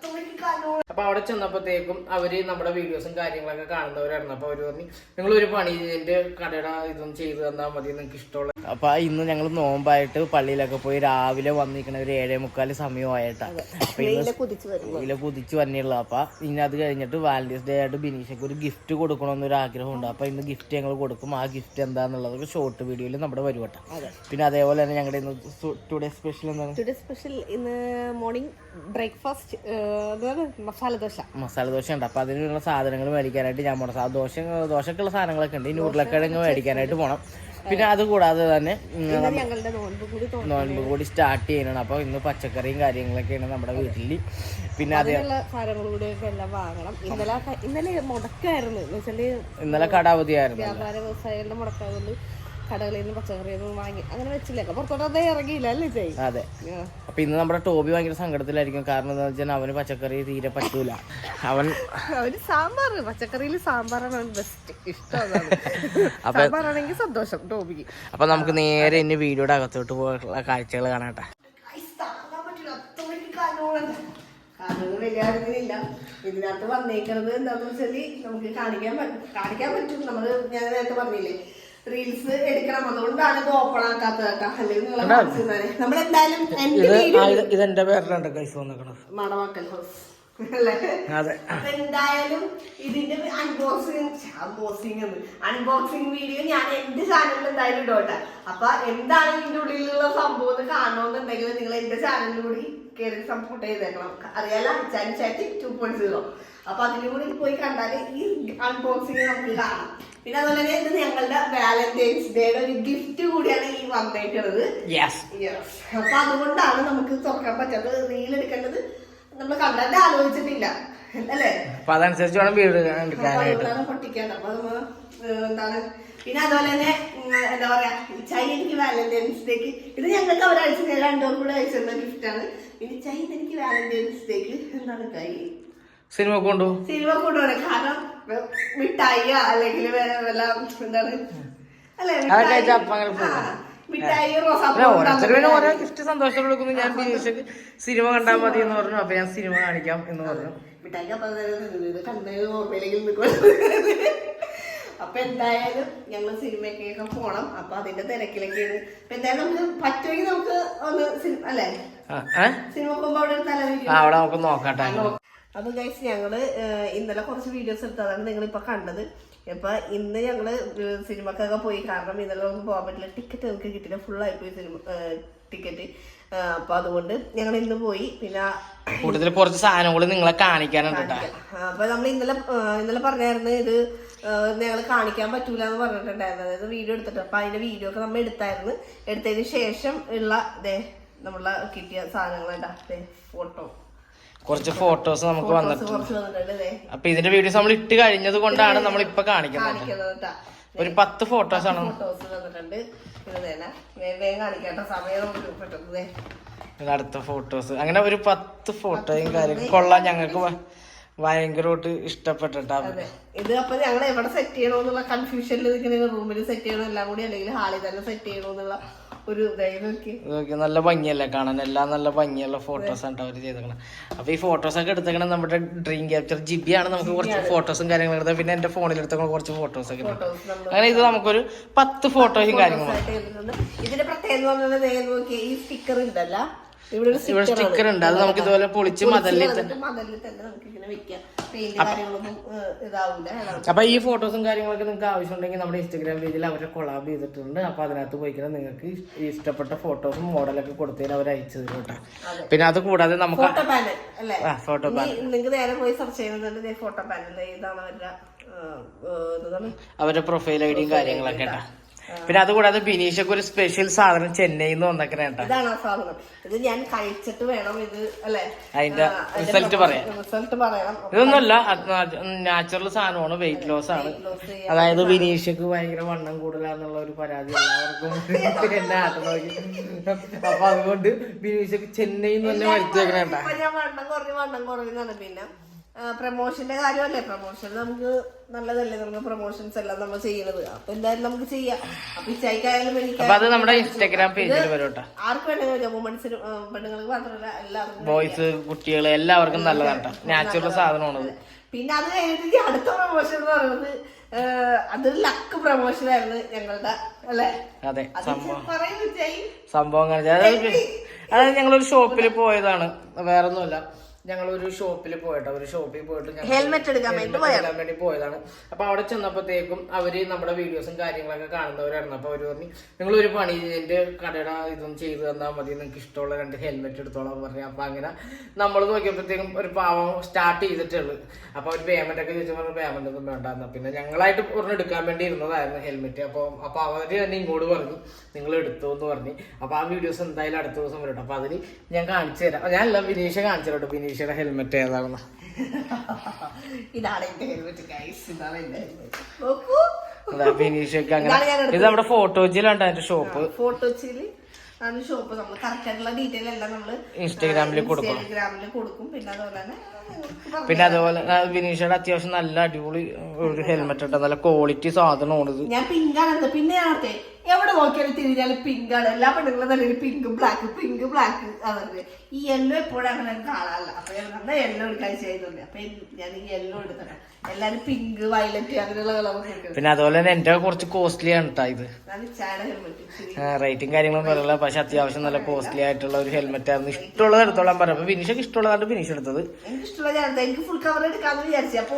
tô brincando. അപ്പൊ അവിടെ ചെന്നപ്പോഴത്തേക്കും അവർ നമ്മുടെ വീഡിയോസും കാര്യങ്ങളൊക്കെ കാണുന്നവരായിരുന്നു. അപ്പൊ അവർ പറഞ്ഞു നിങ്ങൾ ഒരു പണി എന്റെ കടയുടെ ഇതൊന്നും ചെയ്തു തന്നാൽ മതി നിങ്ങൾക്ക് ഇഷ്ടമുള്ള അപ്പൊ ഇന്ന് ഞങ്ങൾ നോമ്പായിട്ട് പള്ളിയിലൊക്കെ പോയി രാവിലെ വന്നിരിക്കണ ഒരു ഏഴേ മുക്കാൽ സമയമായിട്ടാണ് അപ്പൊ ഇന്ന് കുതിച്ചു കുതിച്ച് വന്നിട്ടുള്ള അപ്പൊ ഇനി അത് കഴിഞ്ഞിട്ട് വാലന്റൈൻസ് ഡേ ആയിട്ട് ബിനീഷക്ക് ഒരു ഗിഫ്റ്റ് കൊടുക്കണമെന്നൊരു ആഗ്രഹമുണ്ട്. അപ്പൊ ഇന്ന് ഗിഫ്റ്റ് ഞങ്ങൾ കൊടുക്കും. ആ ഗിഫ്റ്റ് എന്താന്നുള്ളത് ഷോർട്ട് വീഡിയോയിൽ നമ്മുടെ വരുവട്ടെ പിന്നെ അതേപോലെ തന്നെ ഞങ്ങളുടെ ഇന്ന് ടുഡേ സ്പെഷ്യൽ എന്താണ്? ടുഡേ സ്പെഷ്യൽ ഇന്ന് മോർണിംഗ് ബ്രേക്ക്ഫാസ്റ്റ് മസാല ദോശ മസാല ദോശ ഉണ്ട് അപ്പൊ അതിനുള്ള സാധനങ്ങൾ മേടിക്കാനായിട്ട് ഞാൻ പോണം ദോശ ദോശക്കുള്ള സാധനങ്ങളൊക്കെ ഉണ്ട്. ഇനി ഉരുളക്കിഴങ്ങ് മേടിക്കാനായിട്ട് പോണം. പിന്നെ അത് കൂടാതെ തന്നെ ഞങ്ങളുടെ നോൻപ് കൂടി സ്റ്റാർട്ട് ചെയ്യണം അപ്പൊ ഇന്ന് പച്ചക്കറിയും കാര്യങ്ങളൊക്കെയാണ് നമ്മുടെ വീട്ടിൽ. പിന്നെ അതേ ഇന്നലെ മുടക്കായിരുന്നു. ഇന്നലെ കടാവധിയായിരുന്നു വ്യാപാര വ്യവസായികളുടെ മുടക്കായതുകൊണ്ട് കടകളിൽ നിന്ന് പച്ചക്കറിയൊന്നും വാങ്ങി അങ്ങനെ വെച്ചില്ല? പുറത്തോട്ട് അതേ ഇറങ്ങിയില്ല അല്ലേ ചെയ് അതെ. അപ്പൊ ഇന്ന് നമ്മുടെ ടോബി ഭയങ്കര സങ്കടത്തിലായിരിക്കും. കാരണം എന്താ വെച്ചാൽ അവന് പച്ചക്കറി തീരെ പറ്റൂല. അവൻ അവന് സാമ്പാർ പച്ചക്കറിയിൽ സാമ്പാറാണ് അവൻ ബെസ്റ്റ് ഇഷ്ടമാണ്. സാമ്പാറാണെങ്കിൽ സന്തോഷം ടോബിക്ക്. അപ്പൊ നമുക്ക് നേരെ ഇനി വീഡിയോയുടെ അകത്തോട്ട് പോയുള്ള കാഴ്ചകൾ കാണാട്ടെ. കാര്യങ്ങളില്ല ഇതിനകത്ത് വന്നേക്കുന്നത് എന്താണെന്ന് വെച്ചാൽ നമുക്ക് കാണിക്കാൻ പറ്റും കാണിക്കാൻ പറ്റും. നമ്മൾ ഞാൻ നേരത്തെ പറഞ്ഞില്ലേ? റീൽസ് എടുക്കണം. അതുകൊണ്ടാണ് ഇത് ഓപ്പൺ ആക്കാത്തത് കേട്ടോ. അല്ലെങ്കിൽ നിങ്ങളെ കാണിച്ചിരുന്നേനെ. നമ്മളെന്തായാലും എന്റെ ഇതെന്റെ പേരിലുണ്ട് കൈസ് വന്നിക്കണത് മണവാക്കൽ ഹൗസ് എന്തായാലും ഇതിന്റെ അൺബോക്സിങ് അൺബോക്സിങ് അൺബോക്സിങ് വീഡിയോ ഞാൻ എന്റെ ചാനലിൽ എന്തായാലും ഇടോട്ടെ അപ്പൊ എന്താണ് ഇതിന്റെ ഉള്ളിലുള്ള സംഭവം എന്ന് കാണണമെന്നുണ്ടെങ്കിൽ നിങ്ങൾ എന്റെ ചാനലിലൂടെ കയറി സപ്പോർട്ട് ചെയ്തേക്കണം. അറിയാലോ അച്ചാൻ ചാറ്റ് ടു പോയിന്റ് സീറോ അപ്പൊ അതിലും കൂടി പോയി കണ്ടാൽ ഈ അൺബോക്സിങ് നമുക്ക് കാണാം. പിന്നെ അതുപോലെ തന്നെ ഇത് ഞങ്ങളുടെ വാലന്റൈൻസ് ഡേയുടെ ഒരു ഗിഫ്റ്റ് കൂടിയാണ് ഈ വന്നേക്കുന്നത്. അപ്പൊ അതുകൊണ്ടാണ് നമുക്ക് തുറക്കാൻ പറ്റാത്തത് റീൽ എടുക്കേണ്ടത്. നമ്മൾ കണ്ടന്റ് ആലോചിച്ചിട്ടില്ല. അല്ലേ? അപ്പൊ അതനുസരിച്ച് വേണം വീട് പൊട്ടിക്കേണ്ടത്. അപ്പൊ എന്താണ് പിന്നെ അതുപോലെ തന്നെ എന്താ പറയാ ചൈ എനിക്ക് വാലന്റൈൻസ് ഡേക്ക് ഇത് ഞങ്ങൾക്ക് ഒരാഴ്ച രണ്ടുപേരും കൂടെ അയച്ചിരുന്ന ഗിഫ്റ്റ് ആണ്. പിന്നെ ചൈ എനിക്ക് വാലന്റൈൻസ് ഡേക്ക് എന്താണ് കൈ? സിനിമ കൊണ്ടു സിനിമ കൊണ്ടുപോകണം. കാരണം മിഠായിയോ അല്ലെങ്കിൽ വേറെ വല്ല എന്താണ്? അല്ലെ ഓരോ ഗിഫ്റ്റ് സന്തോഷത്തോടെ കൊടുക്കുന്നു ഞാൻ ബിനീഷക്ക് സിനിമ കണ്ടാൽ മതി എന്ന് പറഞ്ഞു. അപ്പൊ ഞാൻ സിനിമ കാണിക്കാം എന്ന് പറഞ്ഞു. മിഠായി അപ്പൊ എന്തായാലും ഞങ്ങൾ സിനിമയ്ക്കൊക്കെ പോണം. അപ്പൊ അതിന്റെ തിരക്കിലൊക്കെയാണ്. അപ്പൊ എന്തായാലും നമുക്ക് പറ്റുമെങ്കിൽ നമുക്ക് ഒന്ന് സിനിമ അല്ലേ? സിനിമ പോകുമ്പോ അവിടെ ഒരു അവിടെ നമുക്ക് നോക്കട്ടെ അപ്പൊ ഗൈസ് ഞങ്ങൾ ഇന്നലെ കുറച്ച് വീഡിയോസ് എടുത്തതാണ് നിങ്ങൾ ഇപ്പൊ കണ്ടത്. ഇപ്പൊ ഇന്ന് ഞങ്ങൾ സിനിമക്കൊക്കെ പോയി. കാരണം ഇന്നലെ നമുക്ക് പോകാൻ പറ്റില്ല. ടിക്കറ്റ് നമുക്ക് കിട്ടില്ല ഫുൾ ആയിപ്പോയി പോയി സിനിമ ടിക്കറ്റ് അപ്പൊ അതുകൊണ്ട് ഞങ്ങൾ ഇന്ന് പോയി. പിന്നെ കൂട്ടത്തിൽ കുറച്ച് സാധനങ്ങൾ നിങ്ങളെ കാണിക്കാനുണ്ട് അപ്പൊ നമ്മൾ ഇന്നലെ ഇന്നലെ പറഞ്ഞായിരുന്നു ഇത് ഞങ്ങൾ കാണിക്കാൻ പറ്റൂല എന്ന് പറഞ്ഞിട്ടുണ്ടായിരുന്നു. അതായത് വീഡിയോ എടുത്തിട്ട്. അപ്പൊ അതിന്റെ വീഡിയോ ഒക്കെ നമ്മൾ എടുത്തായിരുന്നു. എടുത്തതിന് ശേഷം ഉള്ള ദേ നമ്മളെ കിട്ടിയ സാധനങ്ങളുണ്ടാ ഫോട്ടോ കുറച്ച് ഫോട്ടോസ് നമുക്ക് വന്നിട്ടുണ്ട്. അപ്പൊ ഇതിന്റെ വീഡിയോസ് നമ്മൾ ഇട്ട് കഴിഞ്ഞത് കൊണ്ടാണ് നമ്മൾ ഇപ്പൊ കാണിക്കുന്നത് ഒരു പത്ത് ഫോട്ടോസ് ആണ്. ഫോട്ടോസ് വന്നിട്ടുണ്ട്. ഇത് തന്നെ വേ- വേഗം കാണിക്കാട്ടോ. സമയം അടുത്ത ഫോട്ടോസ് അങ്ങനെ ഒരു പത്ത് ഫോട്ടോയും കാര്യങ്ങളും. കൊള്ളാം. ഞങ്ങൾക്ക് ഭയങ്കരമായിട്ട് ഇഷ്ടപ്പെട്ടിട്ടാ ഇത് അപ്പൊ ഞങ്ങൾ എവിടെ സെറ്റ് ചെയ്യണോന്നുള്ള കൺഫ്യൂഷനിൽ ഇങ്ങനെ റൂമിൽ സെറ്റ് ചെയ്യണോ എല്ലാം കൂടി അല്ലെങ്കിൽ ഹാളിൽ തന്നെ സെറ്റ് ചെയ്യണമെന്നുള്ള ഒരു നല്ല ഭംഗിയല്ലേ കാണാൻ? എല്ലാം നല്ല ഭംഗിയുള്ള ഫോട്ടോസ് ആണ് അവർ ചെയ്തേക്കണം. അപ്പൊ ഈ ഫോട്ടോസ് ഒക്കെ എടുത്തേക്കണം നമ്മുടെ ഡ്രീം ക്യാപ്ചർ ജിബിയാണ് നമുക്ക് കുറച്ച് ഫോട്ടോസും കാര്യങ്ങളും എടുത്തത്. പിന്നെ എന്റെ ഫോണിൽ എടുത്ത കുറച്ച് ഫോട്ടോസ് ഒക്കെ അങ്ങനെ ഇത് നമുക്കൊരു പത്ത് ഫോട്ടോയും കാര്യങ്ങളും. ഇതിന്റെ പ്രത്യേകത ഈ സ്റ്റിക്കർ ഉണ്ടല്ല. ഇവിടെ സ്റ്റിക്കർ ഉണ്ട്. അത് നമുക്ക് ഇതുപോലെ പൊളിച്ച് മതലിൽ അപ്പൊ ഈ ഫോട്ടോസും കാര്യങ്ങളൊക്കെ നിങ്ങൾക്ക് ആവശ്യമുണ്ടെങ്കിൽ നമ്മുടെ ഇൻസ്റ്റാഗ്രാം പേജിൽ അവരെ കൊളാബ് ചെയ്തിട്ടുണ്ട്. അപ്പൊ അതിനകത്ത് പോയിക്കാൻ നിങ്ങൾക്ക് ഇഷ്ടപ്പെട്ട ഫോട്ടോസും മോഡലൊക്കെ കൊടുത്തതിന് അവർ അയച്ചു തരും കേട്ടോ. പിന്നെ അത് കൂടാതെ നമുക്ക് ഫോട്ടോ പാനൽ നിങ്ങൾക്ക് നേരെ പോയി സെർച്ച് ചെയ്യുന്നുണ്ട് ഫോട്ടോ പാനൽ ഇതാണ് അവരുടെ അവരുടെ പ്രൊഫൈൽ ഐഡിയും കാര്യങ്ങളൊക്കെ കേട്ടോ. പിന്നെ അതുകൂടാതെ ബിനീഷക്ക് ഒരു സ്പെഷ്യൽ സാധനം ചെന്നൈയിൽ നിന്ന് വന്നേക്കണ കേട്ടോ. ഇതാണ് ആ സാധനം. ഇത് ഞാൻ കഴിച്ചിട്ട് വേണം ഇത് അല്ലെ? അതിന്റെ റിസൾട്ട് പറയാം. റിസൾട്ട് പറയണം ഇതൊന്നുമല്ല നാച്ചുറൽ സാധനമാണ് വെയിറ്റ് ലോസ് ആണ്. അതായത് ബിനീഷക്ക് ഭയങ്കര വണ്ണം കൂടുതലാന്നുള്ള ഒരു പരാതി എല്ലാവർക്കും എന്നെ ആട്ടം നോക്കി. അപ്പൊ അതുകൊണ്ട് ബിനീഷക്ക് ചെന്നൈയിൽ നിന്ന് തന്നെ വരുത്തേക്കണ കേട്ടാ. ഞാൻ വണ്ണം കുറഞ്ഞു വണ്ണം കുറഞ്ഞാണ് പിന്നെ. പ്രൊമോഷന്റെ കാര്യമല്ലേ? പ്രൊമോഷൻ നമുക്ക് നല്ലതല്ലേ നമുക്ക് പ്രൊമോഷൻസ് എല്ലാം നമ്മൾ ചെയ്യുന്നത്? അപ്പൊ എന്തായാലും നമുക്ക് ചെയ്യാം. അപ്പൊ ഇച്ചായിക്കായാലും എനിക്ക് നമ്മുടെ ഇൻസ്റ്റാഗ്രാം പേജിൽ വരും കേട്ടോ. ആർക്ക് വേണമെങ്കിലും വുമൺസിന് പെണ്ണുങ്ങൾക്ക് മാത്രമല്ല എല്ലാവർക്കും ബോയ്സ് കുട്ടികൾ എല്ലാവർക്കും നല്ലതാണ് നാച്ചുറൽ സാധനമാണത് പിന്നെ അത് കഴിഞ്ഞിട്ട് അടുത്ത പ്രൊമോഷൻ എന്ന് പറയുന്നത് അത് ലക്ക് പ്രൊമോഷൻ ആയിരുന്നു ഞങ്ങളുടെ അല്ലെ? അതെ സംഭവം. സംഭവം അതായത് ഞങ്ങളൊരു ഷോപ്പിൽ പോയതാണ്. വേറെ ഒന്നുമില്ല ഒരു ഷോപ്പിൽ പോയിട്ട്. ഒരു ഷോപ്പിൽ പോയിട്ട് ഞങ്ങൾ ഹെൽമെറ്റ് എടുക്കാൻ വേണ്ടി പോയതാണ്. അപ്പൊ അവിടെ ചെന്നപ്പോഴത്തേക്കും അവർ നമ്മുടെ വീഡിയോസും കാര്യങ്ങളൊക്കെ കാണുന്നവരായിരുന്നു. അപ്പൊ അവർ പറഞ്ഞു നിങ്ങൾ ഒരു പണി എന്റെ കടയുടെ ഇതൊന്നും ചെയ്തു തന്നാൽ മതി. നിങ്ങൾക്ക് ഇഷ്ടമുള്ള രണ്ട് ഹെൽമെറ്റ് എടുത്തോളാം പറഞ്ഞു. അപ്പൊ അങ്ങനെ നമ്മൾ നോക്കിയപ്പോഴത്തേക്കും ഒരു പാവം സ്റ്റാർട്ട് ചെയ്തിട്ടുള്ളു അപ്പൊ അവർ പേയ്മെന്റ് ഒക്കെ ചോദിച്ചു പറഞ്ഞു പേയ്മെന്റ് ഒന്നും വേണ്ടായിരുന്നു പിന്നെ ഞങ്ങളായിട്ട് ഒരെണ്ണം എടുക്കാൻ വേണ്ടി ഇരുന്നതായിരുന്നു ഹെൽമെറ്റ് അപ്പൊ അപ്പൊ അവർ തന്നെ ഇങ്ങോട്ട് പറഞ്ഞു നിങ്ങൾ എടുത്തു എന്ന് പറഞ്ഞു. അപ്പൊ ആ വീഡിയോസ് എന്തായാലും അടുത്ത ദിവസം വരട്ടെ അപ്പൊ അതിൽ ഞാൻ കാണിച്ചു തരാം. ഞാനല്ല വിനീഷ കാണിച്ചു തരാം വിനീഷയുടെ ഹെൽമെറ്റ് ഏതാണെന്ന്? ഇതാണ് എന്റെ ഹെൽമെറ്റ് ഗൈസ് ഇതാണ് എന്റെ ഹെൽമെറ്റ് അങ്ങനെ. ഇത് നമ്മുടെ ഫോട്ടോജിലാണ് അതിന്റെ ഷോപ്പ് ഫോട്ടോച്ചിൽ ആണ് ഷോപ്പ് നമ്മൾ കറക്റ്റ് ആയിട്ടുള്ള ഡീറ്റെയിൽ എല്ലാം നമ്മൾ ഇൻസ്റ്റാഗ്രാമിൽ കൊടുക്കും. ഇൻസ്റ്റാഗ്രാമിൽ കൊടുക്കും. പിന്നെ അതുപോലെ തന്നെ പിന്നെ അതുപോലെ വിനീഷയുടെ അത്യാവശ്യം നല്ല അടിപൊളി ഒരു ഹെൽമെറ്റ് ഉണ്ട്. നല്ല ക്വാളിറ്റി സാധനമാണ് ഞാൻ പിങ്കാണ് പിന്നെ എവിടെ നോക്കിയാലും തിരിഞ്ഞാലും പിങ്കാണ് എല്ലാ പെണ്ണുങ്ങളും നല്ല പിങ്ക് ബ്ലാക്ക് പിങ്ക് ബ്ലാക്ക് അവർക്ക് ഈ യെല്ലോ എപ്പോഴും അങ്ങനെ കാണാറില്ല അപ്പൊ ഞാൻ യെല്ലോ എടുക്കാൻ ചെയ്യുന്നുണ്ട് അപ്പൊ ഞാൻ ഈ യെല്ലോ എടുത്തിട്ട് എല്ലാരും പിങ്ക് വയലറ്റ് അങ്ങനെയുള്ള കളർ പിന്നെ അതുപോലെ തന്നെ എന്റെ കുറച്ച് കോസ്റ്റ്ലി ആണ് കേട്ടോ ഇത്. റേറ്റും കാര്യങ്ങളും പറയില്ല. പക്ഷെ അത്യാവശ്യം നല്ല കോസ്റ്റ്ലി ആയിട്ടുള്ള ഒരു ഹെൽമെറ്റ് ആയിരുന്നു. ഇഷ്ടമുള്ളത് എടുത്തോളാൻ പറയാം അപ്പൊ ഫിനിഷൊക്കെ ഇഷ്ടമുള്ളതാണ് ഫിനിഷ് എടുത്തത്. എനിക്ക് ഇഷ്ടമുള്ള എനിക്ക് ഫുൾ കവർ എടുക്കാന്ന് വിചാരിച്ചു. അപ്പൊ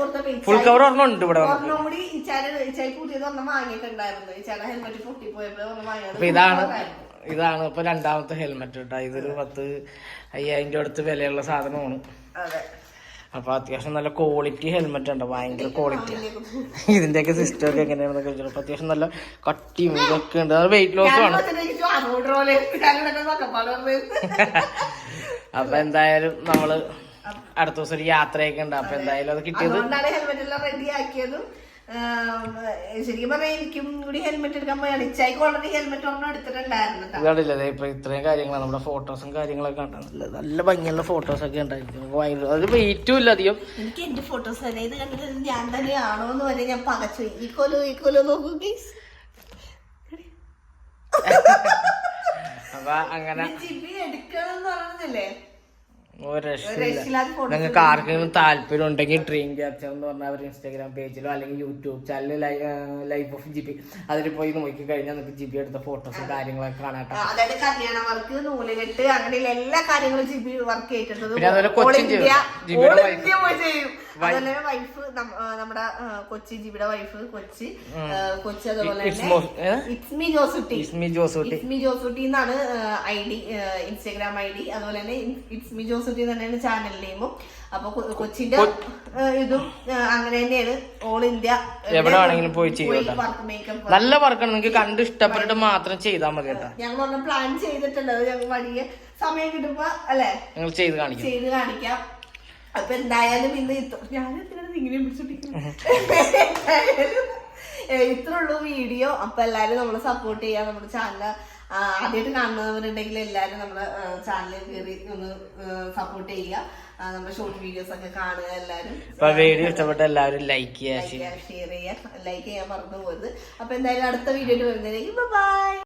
ഫുൾ കവർ ഒരെണ്ണം ഉണ്ട് ഇവിടെ ഒരെണ്ണം കൂടി ഈ ഈ ചായ പുതിയത് ഒന്നും വാങ്ങിയിട്ടുണ്ടായിരുന്നു. ഈ ചായ ഹെൽമെറ്റ് വാങ്ങിയത് അപ്പൊ ഇതാണ് ഇതാണ്. ഇപ്പൊ രണ്ടാമത്തെ ഹെൽമെറ്റ് കേട്ടോ ഇതൊരു പത്ത് അയ്യായിരം രൂപ അടുത്ത് വിലയുള്ള സാധനമാണ്. അപ്പൊ അത്യാവശ്യം നല്ല ക്വാളിറ്റി ഹെൽമെറ്റ് ഉണ്ട്. ഭയങ്കര ക്വാളിറ്റി ഇതിന്റെയൊക്കെ സിസ്റ്റം ഒക്കെ എങ്ങനെയാണെന്നൊക്കെ ചോദിച്ചു അപ്പൊ അത്യാവശ്യം നല്ല കട്ടിയും ഇതൊക്കെ ഉണ്ട്. അത് വെയിറ്റ് ലോസ് ആണ്. അപ്പൊ എന്തായാലും നമ്മൾ അടുത്ത ദിവസം ഒരു യാത്രയൊക്കെ ഉണ്ട്. അപ്പൊ എന്തായാലും അത് കിട്ടിയത് ഹെൽമെറ്റ് എല്ലാം റെഡി ആക്കിയതും. ശരിക്കും പറഞ്ഞാൽ എനിക്കും കൂടി ഹെൽമെറ്റ് എടുക്കാൻ പോയാണ്. ഇച്ചായിക്ക് ഓൾറെഡി ഹെൽമെറ്റ് ഒന്നും എടുത്തിട്ടുണ്ടായിരുന്നു ഇപ്പൊ ഇത്രയും കാര്യങ്ങളാണ് നമ്മുടെ ഫോട്ടോസും കാര്യങ്ങളൊക്കെ ഉണ്ട് നല്ല ഭംഗിയുള്ള ഫോട്ടോസ് ഒക്കെ ഉണ്ടായിരുന്നു അത് വെയിറ്റും ഇല്ല അധികം. എനിക്ക് എന്റെ ഫോട്ടോസ് തന്നെ ഇത് കണ്ടിട്ട് ഞാൻ തന്നെയാണോ എന്ന് വരെ ഞാൻ പകച്ചു. ഈ കൊലോ ഈ കൊലോ നോക്കൂ ഗൈസ് അപ്പൊ അങ്ങനെ ജിബി എടുക്കണം എന്ന് പറയുന്നില്ലേ നിങ്ങൾക്ക് ആർക്കെങ്കിലും താല്പര്യം ഉണ്ടെങ്കിൽ ഡ്രീം ക്യാപ്ചർ എന്ന് പറഞ്ഞാൽ അവർ ഇൻസ്റ്റാഗ്രാം പേജിലോ അല്ലെങ്കിൽ യൂട്യൂബ് ചാനലിൽ ലൈഫ് ഓഫ് ജിബി അതിൽ പോയി നോക്കി കഴിഞ്ഞാൽ നിങ്ങൾക്ക് ജിബി എടുത്ത ഫോട്ടോസും കാര്യങ്ങളൊക്കെ കാണാട്ടോ അതായത് കല്യാണ വർക്ക് നൂലുകെട്ട് അങ്ങനെയുള്ള എല്ലാ കാര്യങ്ങളും ജിബി വർക്ക് ചെയ്തിട്ടുള്ളത് പിന്നെ അതുപോലെ കൊച്ചിൻ All India- ജിബിയുടെ അതുപോലെ വൈഫ് നമ്മുടെ കൊച്ചി ജിബിയുടെ വൈഫ് കൊച്ചി. കൊച്ചി അതുപോലെ ജോസുട്ടി. ഇസ്മി ജോസൂട്ടി. ജോസുട്ടി എന്നാണ് I D Instagram I D അതുപോലെ തന്നെ ഇറ്റ്സ്മി ജോസുട്ടി തന്നെയാണ് ചാനൽ നെയിമും അപ്പൊ കൊച്ചിന്റെ ഇതും അങ്ങനെ തന്നെയാണ്. ഓൾ ഇന്ത്യ എവിടെ ആണെങ്കിലും പോയി നല്ല വർക്ക് മേക്കപ്പ് നല്ല വർക്കാണ് നിങ്ങൾക്ക് കണ്ട് ഇഷ്ടപ്പെട്ടിട്ട് മാത്രം ചെയ്താൽ മതി കേട്ടോ. ഞങ്ങൾ പ്ലാൻ ചെയ്തിട്ടുണ്ട്. ഞങ്ങൾ വലിയ സമയം കിട്ടുമ്പോ അല്ലെ? നിങ്ങൾ ചെയ്ത് കാണിക്കാം. ചെയ്ത് കാണിക്കാം. അപ്പൊ എന്തായാലും ഇന്ന് ഇത്ര ഇങ്ങനെ പിടിച്ചോണ്ടിരിക്കുന്നത് ഇത്ര ഉള്ളൂ വീഡിയോ. അപ്പൊ എല്ലാരും നമ്മളെ സപ്പോർട്ട് ചെയ്യാ. നമ്മുടെ ചാനൽ ആദ്യമായിട്ട് കാണുന്നവരുണ്ടെങ്കിൽ എല്ലാരും നമ്മുടെ ചാനലിൽ കയറി ഒന്ന് സപ്പോർട്ട് ചെയ്യുക. നമ്മുടെ ഷോർട്ട് വീഡിയോസ് ഒക്കെ കാണുക എല്ലാരും. അപ്പൊ വീഡിയോ ഇഷ്ടപ്പെട്ട എല്ലാവരും ലൈക്ക് ചെയ്യുക ഷെയർ ചെയ്യുക ലൈക്ക് ചെയ്യാൻ മറന്നു പോകുന്നത് അപ്പൊ എന്തായാലും അടുത്ത വീഡിയോ വരുന്നതിലേക്ക് ബൈ